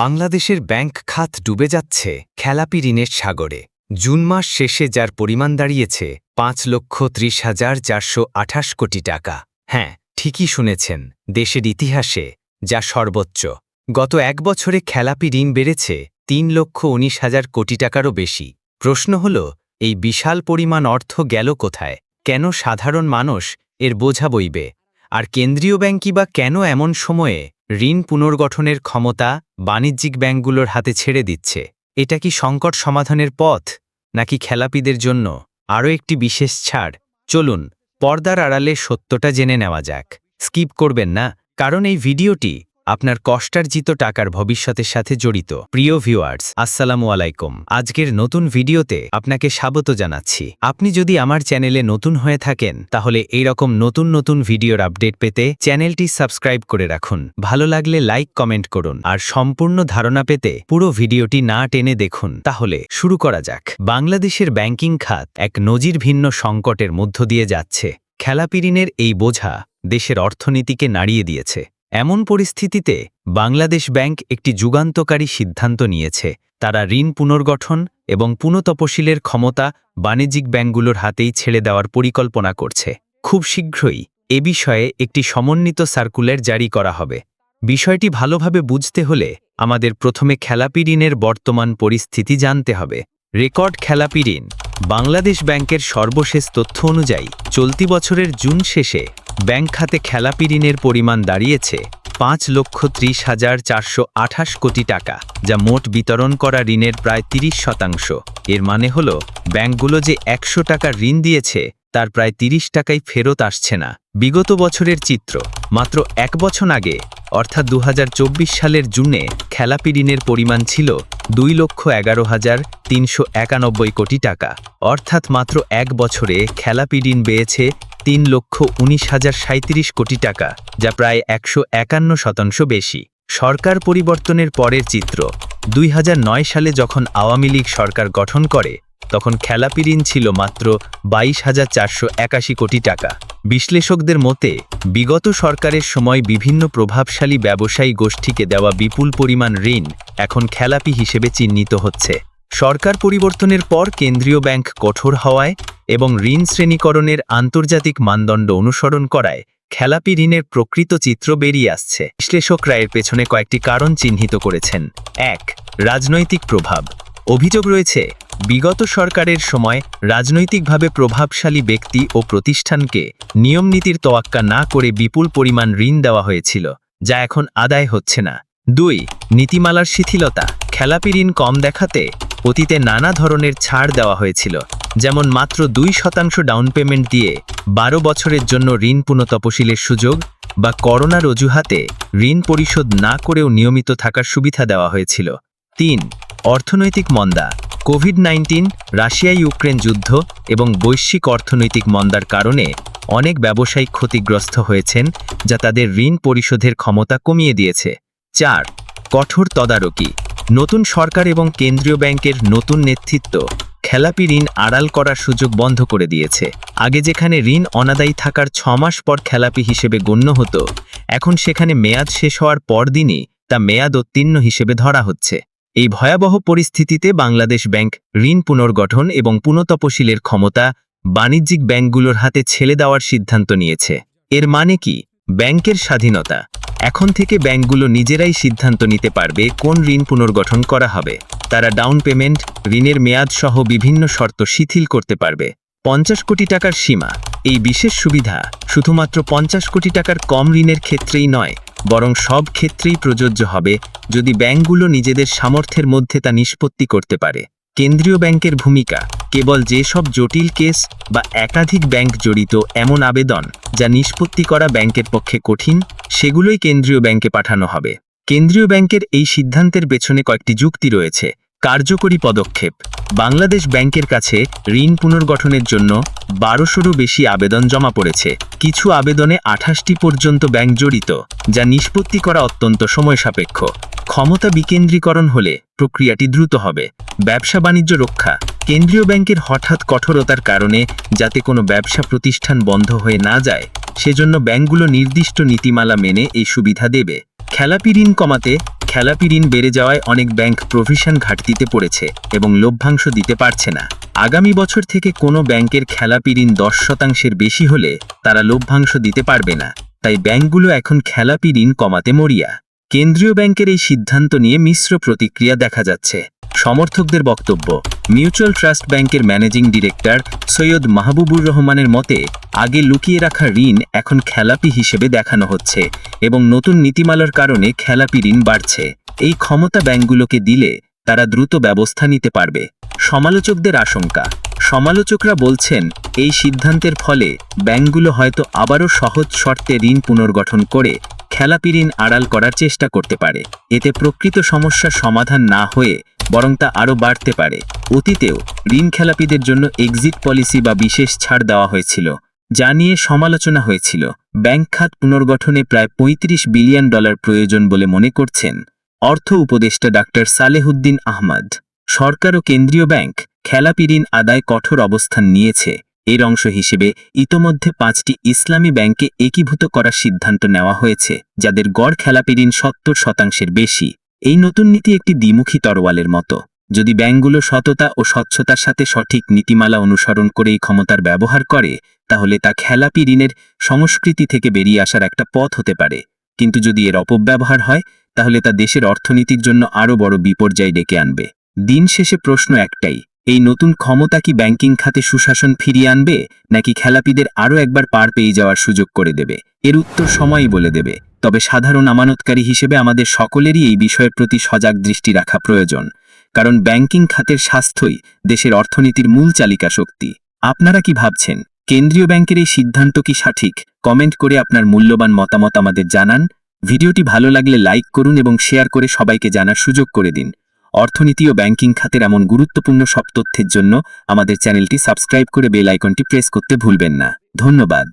বাংলাদেশের ব্যাংক খাত ডুবে যাচ্ছে খেলাপি ঋণের সাগরে। জুন মাস শেষে যার পরিমাণ দাঁড়িয়েছে পাঁচ লক্ষ ত্রিশ হাজার চারশো আঠাশ কোটি টাকা। হ্যাঁ ঠিকই শুনেছেন, দেশের ইতিহাসে যা সর্বোচ্চ। গত এক বছরে খেলাপি ঋণ বেড়েছে তিন লক্ষ উনিশ হাজার কোটি টাকারও বেশি। প্রশ্ন হল, এই বিশাল পরিমাণ অর্থ গেল কোথায়? কেন সাধারণ মানুষ এর বোঝা বইবে? আর কেন্দ্রীয় ব্যাংকই বা কেন এমন সময়ে ঋণ পুনর্গঠনের ক্ষমতা বাণিজ্যিক ব্যাংকগুলোর হাতে ছেড়ে দিচ্ছে। এটা কি সংকট সমাধানের পথ, নাকি খেলাপিদের জন্য আরও একটি বিশেষ ছাড়? চলুন, পর্দার আড়ালে সত্যটা জেনে নেওয়া যাক। স্কিপ করবেন না, কারণ এই ভিডিওটি আপনার কষ্টার্জিত টাকার ভবিষ্যতের সাথে জড়িত। প্রিয় ভিউয়ার্স, আসসালামু আলাইকুম। আজকের নতুন ভিডিওতে আপনাকে স্বাগত জানাচ্ছি। আপনি যদি আমার চ্যানেলে নতুন হয়ে থাকেন, তাহলে এই রকম নতুন নতুন ভিডিওর আপডেট পেতে চ্যানেলটি সাবস্ক্রাইব করে রাখুন। ভালো লাগলে লাইক, কমেন্ট করুন। আর সম্পূর্ণ ধারণা পেতে পুরো ভিডিওটি না টেনে দেখুন। তাহলে শুরু করা যাক। বাংলাদেশের ব্যাংকিং খাত এক নজির ভিন্ন সংকটের মধ্য দিয়ে যাচ্ছে। খেলাপিরিনের এই বোঝা দেশের অর্থনীতিকে নাড়িয়ে দিয়েছে। এমন পরিস্থিতিতে বাংলাদেশ ব্যাংক একটি যুগান্তকারী সিদ্ধান্ত নিয়েছে। তারা ঋণ পুনর্গঠন এবং পুনঃতপশিলের ক্ষমতা বাণিজ্যিক ব্যাংকগুলোর হাতেই ছেড়ে দেওয়ার পরিকল্পনা করছে। খুব শীঘ্রই এ বিষয়ে একটি সমন্বিত সার্কুলার জারি করা হবে। বিষয়টি ভালোভাবে বুঝতে হলে আমাদের প্রথমে খেলাপি ঋণের বর্তমান পরিস্থিতি জানতে হবে। রেকর্ড খেলাপি ঋণ বাংলাদেশ ব্যাংকের সর্বশেষ তথ্য অনুযায়ী চলতি বছরের জুন শেষে ব্যাংক খাতে খেলাপি ঋণের পরিমাণ দাঁড়িয়েছে পাঁচ লক্ষ ত্রিশ হাজার চারশো আঠাশ কোটি টাকা, যা মোট বিতরণ করা ঋণের প্রায় ৩০ শতাংশ। এর মানে হল, ব্যাংকগুলো যে একশো টাকা ঋণ দিয়েছে, তার প্রায় ৩০ টাকাই ফেরত আসছে না। বিগত বছরের চিত্র, মাত্র এক বছর আগে, অর্থাৎ দু হাজার চব্বিশ সালের জুনে খেলাপি ঋণের পরিমাণ ছিল দুই লক্ষ এগারো হাজার তিনশো একানব্বই কোটি টাকা। অর্থাৎ মাত্র এক বছরে খেলাপি ঋণ তিন লক্ষ উনিশ হাজার সাঁত্রিশ কোটি টাকা, যা প্রায় একশো একান্ন শতাংশ বেশি। সরকার পরিবর্তনের পরের চিত্র। দুই হাজার নয় সালে যখন আওয়ামী লীগ সরকার গঠন করে তখন খেলাপি ঋণ ছিল মাত্র বাইশ হাজার চারশো একাশি কোটি টাকা। বিশ্লেষকদের মতে, বিগত সরকারের সময় বিভিন্ন প্রভাবশালী ব্যবসায়ী গোষ্ঠীকে দেওয়া বিপুল পরিমাণ ঋণ এখন খেলাপি হিসেবে চিহ্নিত হচ্ছে। সরকার পরিবর্তনের পর কেন্দ্রীয় ব্যাংক কঠোর হওয়ায় এবং ঋণ শ্রেণীকরণের আন্তর্জাতিক মানদণ্ড অনুসরণ করায় খেলাপি ঋণের প্রকৃত চিত্র বেরিয়ে আসছে। বিশ্লেষকরা এর পেছনে কয়েকটি কারণ চিহ্নিত করেছেন। এক, রাজনৈতিক প্রভাব। অভিযোগ রয়েছে, বিগত সরকারের সময় রাজনৈতিকভাবে প্রভাবশালী ব্যক্তি ও প্রতিষ্ঠানকে নিয়মনীতির তোয়াক্কা না করে বিপুল পরিমাণ ঋণ দেওয়া হয়েছিল, যা এখন আদায় হচ্ছে না। দুই, নীতিমালার শিথিলতা। খেলাপি ঋণ কম দেখাতে অতীতে নানা ধরনের ছাড় দেওয়া হয়েছিল, যেমন মাত্র দুই শতাংশ ডাউন পেমেন্ট দিয়ে বারো বছরের জন্য ঋণ পুনঃতপশিলের সুযোগ বা করোনার অজুহাতে ঋণ পরিশোধ না করেও নিয়মিত থাকার সুবিধা দেওয়া হয়েছিল। তিন অর্থনৈতিক মন্দা। কোভিড নাইন্টিন রাশিয়া ইউক্রেন যুদ্ধ এবং বৈশ্বিক অর্থনৈতিক মন্দার কারণে অনেক ব্যবসায়ী ক্ষতিগ্রস্ত হয়েছেন, যা তাদের ঋণ পরিশোধের ক্ষমতা কমিয়ে দিয়েছে। চার, কঠোর তদারকি। নতুন সরকার এবং কেন্দ্রীয় ব্যাংকের নতুন নেতৃত্ব খেলাপি ঋণ আড়াল করার সুযোগ বন্ধ করে দিয়েছে। আগে যেখানে ঋণ অনাদায়ী থাকার ছ মাস পর খেলাপি হিসেবে গণ্য হতো, এখন সেখানে মেয়াদ শেষ হওয়ার পরদিনই তা মেয়াদ উত্তীর্ণ হিসেবে ধরা হচ্ছে। এই ভয়াবহ পরিস্থিতিতে বাংলাদেশ ব্যাংক ঋণ পুনর্গঠন এবং পুনঃতপশিলের ক্ষমতা বাণিজ্যিক ব্যাংকগুলোর হাতে ছেড়ে দেওয়ার সিদ্ধান্ত নিয়েছে। এর মানে কি? ব্যাংকের স্বাধীনতা। এখন থেকে ব্যাংকগুলো নিজেরাই সিদ্ধান্ত নিতে পারবে কোন ঋণ পুনর্গঠন করা হবে। তারা ডাউন পেমেন্ট, ঋণের মেয়াদ সহ বিভিন্ন শর্ত শিথিল করতে পারবে। পঞ্চাশ কোটি টাকার সীমা। এই বিশেষ সুবিধা শুধুমাত্র পঞ্চাশ কোটি টাকার কম ঋণের ক্ষেত্রেই নয় বরং সব ক্ষেত্রেই প্রযোজ্য হবে যদি ব্যাংকগুলো নিজেদের সামর্থ্যের মধ্যে তা নিষ্পত্তি করতে পারে। কেন্দ্রীয় ব্যাংকের ভূমিকা, কেবল যেসব জটিল কেস বা একাধিক ব্যাংক জড়িত এমন আবেদন যা নিষ্পত্তি করা ব্যাংকের পক্ষে কঠিন, সেগুলোই কেন্দ্রীয় ব্যাংকে পাঠানো হবে। কেন্দ্রীয় ব্যাংকের এই সিদ্ধান্তের পেছনে কয়েকটি যুক্তি রয়েছে। কার্যকরী পদক্ষেপ। বাংলাদেশ ব্যাংকের কাছে ঋণ পুনর্গঠনের জন্য বারোশোরও বেশি আবেদন জমা পড়েছে। কিছু আবেদনে আঠাশটি পর্যন্ত ব্যাংক জড়িত, যা নিষ্পত্তি করা অত্যন্ত সময় সাপেক্ষ ক্ষমতা বিকেন্দ্রীকরণ হলে প্রক্রিয়াটি দ্রুত হবে। ব্যবসা বাণিজ্য রক্ষা। কেন্দ্রীয় ব্যাংকের হঠাৎ কঠোরতার কারণে যাতে কোনো ব্যবসা প্রতিষ্ঠান বন্ধ হয়ে না যায়, সেজন্য ব্যাংকগুলো নির্দিষ্ট নীতিমালা মেনে এই সুবিধা দেবে। খেলাপি ঋণ কমাতে খেলাপি ঋণ বেড়ে যাওয়ায় অনেক ব্যাংক প্রভিশন ঘাটতিতে পড়েছে এবং লভ্যাংশ দিতে পারছে না। আগামী বছর থেকে কোনো ব্যাংকের খেলাপি ঋণ দশ শতাংশের বেশি হলে তারা লভ্যাংশ দিতে পারবে না। তাই ব্যাংকগুলো এখন খেলাপি ঋণ কমাতে মরিয়া। কেন্দ্রীয় ব্যাংকের এই সিদ্ধান্ত নিয়ে মিশ্র প্রতিক্রিয়া দেখা যাচ্ছে। সমর্থকদের বক্তব্য। মিউচুয়াল ট্রাস্ট ব্যাংকের ম্যানেজিং ডিরেক্টর সৈয়দ মাহবুবুর রহমানের মতে, আগে লুকিয়ে রাখা ঋণ এখন খেলাপি হিসেবে দেখানো হচ্ছে এবং নতুন নীতিমালার কারণে খেলাপি ঋণ বাড়ছে। এই ক্ষমতা ব্যাংকগুলোকে দিলে তারা দ্রুত ব্যবস্থা নিতে পারবে। সমালোচকদের আশঙ্কা। সমালোচকরা বলছেন, এই সিদ্ধান্তের ফলে ব্যাংকগুলো হয়তো আবারও সহজ শর্তে ঋণ পুনর্গঠন করে খেলাপি ঋণ আড়াল করার চেষ্টা করতে পারে। এতে প্রকৃত সমস্যার সমাধান না হয়ে বরং তা আরও বাড়তে পারে। অতীতেও ঋণ খেলাপিদের জন্য এক্সিট পলিসি বা বিশেষ ছাড় দেওয়া হয়েছিল, যা নিয়ে সমালোচনা হয়েছিল। ব্যাংক খাত পুনর্গঠনে প্রায় ৩৫ বিলিয়ন ডলার প্রয়োজন বলে মনে করছেন অর্থ উপদেষ্টা ডাক্তার সালেহুদ্দিন আহমদ। সরকার ও কেন্দ্রীয় ব্যাংক খেলাপি ঋণ আদায় কঠোর অবস্থান নিয়েছে। এর অংশ হিসেবে ইতোমধ্যে পাঁচটি ইসলামী ব্যাংকে একীভূত করার সিদ্ধান্ত নেওয়া হয়েছে, যাদের গড় খেলাপি ঋণ সত্তর শতাংশের বেশি। এই নতুন নীতি একটি দ্বিমুখী তরোয়ালের মতো। যদি ব্যাংকগুলো সততা ও স্বচ্ছতার সাথে সঠিক নীতিমালা অনুসরণ করে এই ক্ষমতার ব্যবহার করে, তাহলে তা খেলাপি ঋণের সংস্কৃতি থেকে বেরিয়ে আসার একটা পথ হতে পারে। কিন্তু যদি এর অপব্যবহার হয়, তাহলে তা দেশের অর্থনীতির জন্য আরও বড় বিপর্যয় ডেকে আনবে। দিন শেষে প্রশ্ন একটাই এই নতুন ক্ষমতা কি ব্যাংকিং খাতে সুশাসন ফিরিয়ে আনবে, নাকি খেলাপিদের আরও একবার পার পেয়ে যাওয়ার সুযোগ করে দেবে? এর উত্তর সময়ই বলে দেবে। তবে সাধারণ আমানতকারী হিসেবে আমাদের সকলেরই এই বিষয়ের প্রতি সজাগ দৃষ্টি রাখা প্রয়োজন। কারণ ব্যাংকিং খাতের স্বাস্থ্যই দেশের অর্থনীতির মূল চালিকা শক্তি। আপনারা কি ভাবছেন? কেন্দ্রীয় ব্যাংকের এই সিদ্ধান্ত কি সঠিক? কমেন্ট করে আপনার মূল্যবান মতামত আমাদের জানান। ভিডিওটি ভালো লাগলে লাইক করুন এবং শেয়ার করে সবাইকে জানার সুযোগ করে দিন। অর্থনীতি ও ব্যাংকিং খাতের এমন গুরুত্বপূর্ণ সব তথ্যের জন্য আমাদের চ্যানেলটি সাবস্ক্রাইব করে বেল আইকনটি প্রেস করতে ভুলবেন না। ধন্যবাদ।